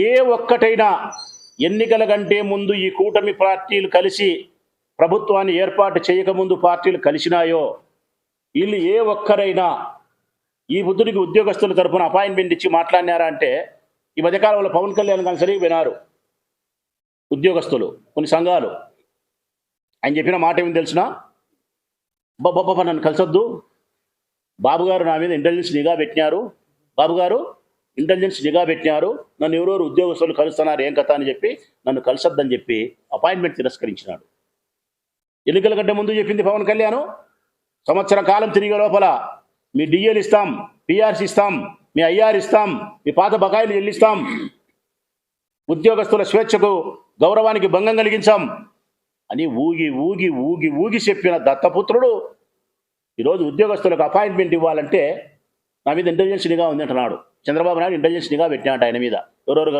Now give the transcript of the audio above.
ఏ ఒక్కటైనా ఎన్నికల కంటే ముందు ఈ కూటమి పార్టీలు కలిసి ప్రభుత్వాన్ని ఏర్పాటు చేయకముందు పార్టీలు కలిసినాయో వీళ్ళు ఏ ఒక్కరైనా ఈ బుద్ధుడికి ఉద్యోగస్తుల తరపున అపాయింట్మెంట్ ఇచ్చి మాట్లాడినారా అంటే ఈ మధ్యకాలంలో పవన్ కళ్యాణ్ గారు సరిగ్గా వినారు ఉద్యోగస్తులు కొన్ని సంఘాలు. ఆయన చెప్పిన మాట ఏమి తెలిసిన? బాబా నన్ను కలిసొద్దు. బాబుగారు నా మీద ఇంటెలిజెన్స్ నిఘా పెట్టినారు. బాబుగారు ఇంటెలిజెన్స్ నిఘా పెట్టినారు. నన్ను ఎవరెవరు ఉద్యోగస్తులు కలుస్తున్నారు ఏం కథ అని చెప్పి నన్ను కలిసొద్దని చెప్పి అపాయింట్మెంట్ తిరస్కరించినాడు. ఎన్నికల కంటే ముందు చెప్పింది పవన్ కళ్యాణ్ సంవత్సర కాలం తిరిగే లోపల మీ డిఎల్ ఇస్తాం పిఆర్సి ఇస్తాం మీ ఐఆర్ ఇస్తాం మీ పాత బకాయిలు చెల్లిస్తాం ఉద్యోగస్తుల స్వేచ్ఛకు గౌరవానికి భంగం కలిగించాం అని ఊగి ఊగి ఊగి ఊగి చెప్పిన దత్తపుత్రుడు ఈరోజు ఉద్యోగస్తులకు అపాయింట్మెంట్ ఇవ్వాలంటే నా మీద ఇంటెలిజెన్స్ నిఘా ఉంది అంటున్నాడు. చంద్రబాబు నాయుడు ఇంటెలిజెన్స్ నిఘా పెట్టినట్టు ఆయన మీద. ఎవరెవరు